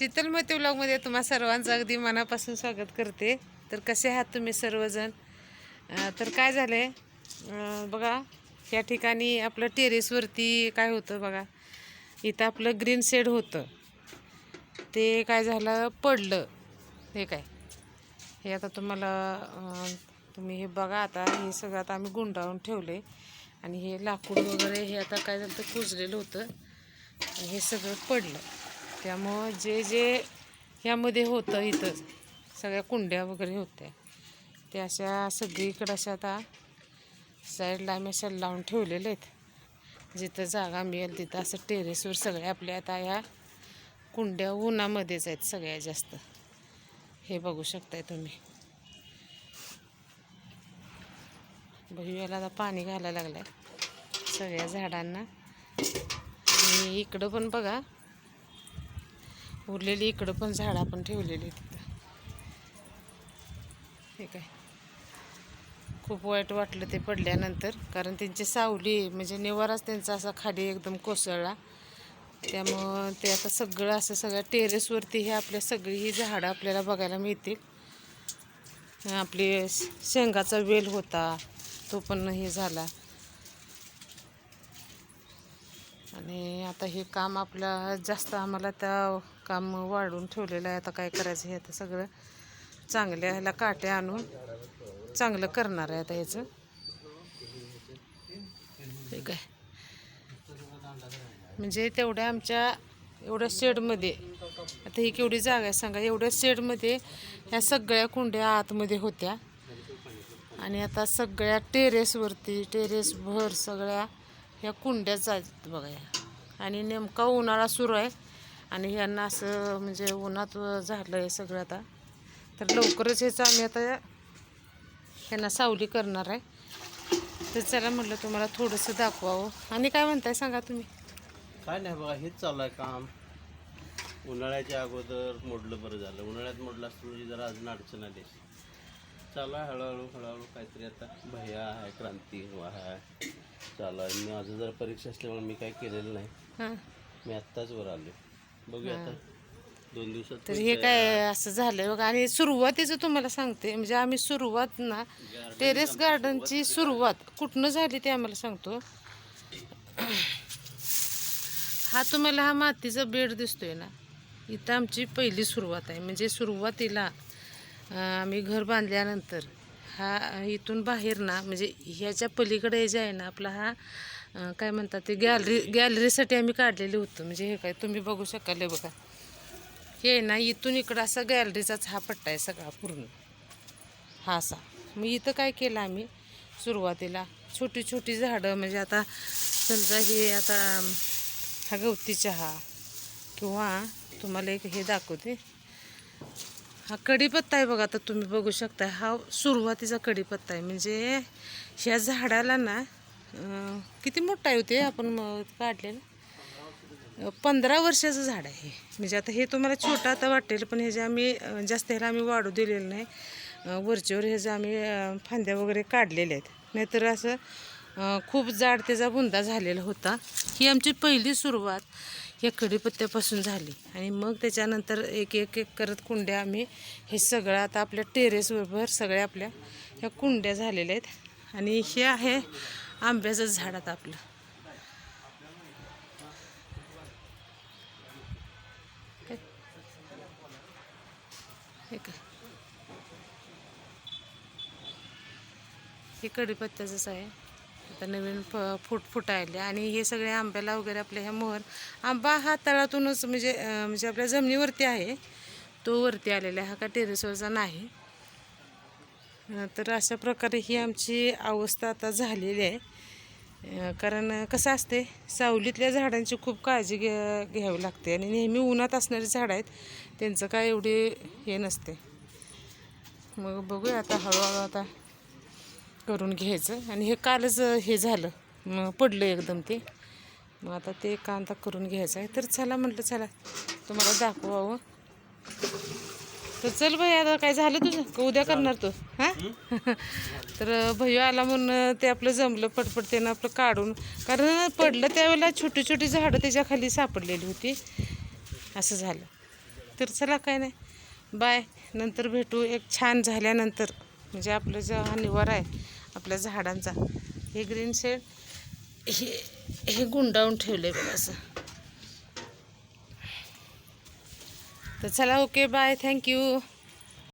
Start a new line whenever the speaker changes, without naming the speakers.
शीतलमती ब्लॉगमध्ये तुम्हा सर्वांचं अगदी मनापासून स्वागत करते. तर कसे आहात तुम्ही सर्वजण? तर काय झालं आहे बघा या ठिकाणी आपलं टेरेसवरती काय होतं बघा? इथं आपलं ग्रीन शेड होतं. ते काय झालं? पडलं. हे काय? हे आता तुम्हाला तुम्ही हे बघा आता. हे सगळं आता आम्ही गुंडाळून ठेवले आणि हे लाकूड वगैरे हे आता काय झालं? तर कुजलेलं होतं. आणि हे सगळं पडलं. त्यामुळं जे जे ह्यामध्ये होतं इथं सगळ्या कुंड्या वगैरे होत्या. त्या अशा सगळीकडं अशा आता साईडला आम्ही अशा लावून ठेवलेले आहेत. जिथं जागा मिळेल तिथं असं टेरेसवर सगळ्या आपल्या आता ह्या कुंड्या उन्हामध्येच आहेत सगळ्या जास्त. हे बघू शकताय तुम्ही. भैयाला आता पाणी घालायला लागलं आहे सगळ्या झाडांना. आणि इकडं पण बघा उरलेली इकडं पण झाडं आपण ठेवलेली तिथं. ठीक आहे खूप वाईट वाटलं ते पडल्यानंतर कारण त्यांची सावली म्हणजे निवाराच त्यांचा असा खाली एकदम कोसळला. त्यामुळं ते आता सगळं असं सगळ्या टेरेसवरती हे आपल्या सगळी ही झाडं आपल्याला बघायला मिळतील. आपली शेंगाचा वेल होता तो पण हे झाला. आणि आता हे काम आपलं जास्त आम्हाला त्या काम वाढवून ठेवलेलं आहे. आता काय करायचं हे आता सगळं चांगल्या ह्याला काटे आणून चांगलं करणार आहे आता ह्याचं ठीक आहे म्हणजे तेवढ्या आमच्या एवढ्या शेडमध्ये आता ही केवढी जागा आहे सांगा एवढ्या शेडमध्ये ह्या सगळ्या कुंड्या आतमध्ये होत्या. आणि आता सगळ्या टेरेसवरती टेरेसभर सगळ्या ह्या कुंड्या जात बघा या आणि नेमका उन्हाळा सुरू आहे. आणि ह्यांना असं म्हणजे उन्हात झालं आहे सगळं आता. तर लवकरच ह्याचं आम्ही आता ह्यांना सावली करणार आहे. तर चला म्हटलं तुम्हाला थोडंसं दाखवावं. आणि काय म्हणताय सांगा तुम्ही?
काय नाही बघा हेच चालू आहे काम. उन्हाळ्याच्या अगोदर मोडलं बरं झालं. उन्हाळ्यात मोडलं असतं म्हणजे जरा अजून अडचण आली. चालू आहे हळूहळू हळूहळू काहीतरी आता भैया आहे क्रांती आहे. चालू आहे. मी माझं जरा परीक्षा असल्यामुळे मी काय केलेलं नाही.
हां.
मी आत्ताच वर आलो बघूया आता दोन दिवसात
तर हे काय असं झालंय बघा. आणि सुरुवातीचं तुम्हाला सांगते. म्हणजे आम्ही सुरुवात ना टेरेस गार्डनची सुरुवात कुठनं झाली ते आम्हाला सांगतो. हा तुम्हाला हा मातीचा बेड दिसतोय ना. इथं आमची पहिली सुरुवात आहे. म्हणजे सुरुवातीला आम्ही घर बांधल्यानंतर हा इथून बाहेर ना म्हणजे ह्याच्या पलीकडे जे आहे ना आपला हा काय म्हणतात ते गॅलरी गॅलरीसाठी आम्ही काढलेलं होतं. म्हणजे हे काय तुम्ही बघू शकाल बघा. हे ना इथून इकडं असा गॅलरीचाच हा पट्टा आहे सगळा पूर्ण. हा असा. मग इथं काय केलं आम्ही सुरुवातीला? छोटी छोटी झाडं म्हणजे आता समजा हे आता हा गवती चहा किंवा तुम्हाला एक हे दाखवते. हा कढीपत्ता आहे बघा आता तुम्ही बघू शकता हा सुरुवातीचा कढीपत्ता आहे. म्हणजे ह्या झाडाला ना किती मोठा आहे होते आपण काढलेलं? पंधरा वर्षाचं झाड आहे म्हणजे आता हे तुम्हाला छोटं आता वाटेल पण ह्याचे आम्ही जास्त ह्याला आम्ही वाढू दिलेलं नाही. वरचेवर वरच्यावर ह्याचं आम्ही फांद्या वगैरे काढलेल्या आहेत. नाहीतर असं खूप जाड त्याचा बुंदा झालेला होता. ही आमची पहिली सुरुवात. या कढीपत्त्यापासून झाली. आणि मग त्याच्यानंतर एक एक एक करत कुंड्या आम्ही हे सगळं आता आपल्या टेरेसबरोबर सगळ्या आपल्या ह्या कुंड्या झालेल्या आहेत. आणि हे आहे आंब्याचं झाड आता आपलं. हे काय हे कढीपत्त्याचंच आहे. आता नवीन फ फुट फुटायले आणि हे सगळे आंब्याला वगैरे आपल्या ह्या मोहर आंबा हा तळातूनच म्हणजे म्हणजे आपल्या जमिनीवरती आहे. तो वरती आलेला आहे हा का टेरेसवरचा नाही. तर अशा प्रकारे ही आमची अवस्था आता झालेली आहे. कारण कसं असते सावलीतल्या झाडांची खूप काळजी घ्या घ्यावी लागते. आणि नेहमी उन्हात असणारी झाडं आहेत त्यांचं काय एवढे हे नसते. मग बघूया आता हळूहळू आता करून घ्यायचं. आणि हे कालच हे झालं. मग पडलं एकदम ते. मग आता ते कांदा करून घ्यायचा आहे. तर चला म्हटलं चला. तुम्हाला दाखवावं. तर चल भाई आता काय झालं तुझं? का उद्या करणार तू? हां? तर भैया आला म्हणून ते आपलं जमलं पटपट त्यानं आपलं काढून. कारण पडलं त्यावेळेला छोटी छोटी झाडं त्याच्याखाली सापडलेली होती. असं झालं. तर चला काय नाही. बाय. नंतर भेटू. एक छान झाल्यानंतर. म्हणजे आपलं जे हा आहे. आपल्या झाडांचा. हे ग्रीन शेड हे हे गुंडाळून ठेवलं आहे बघा असं. तर चला ओके बाय थँक्यू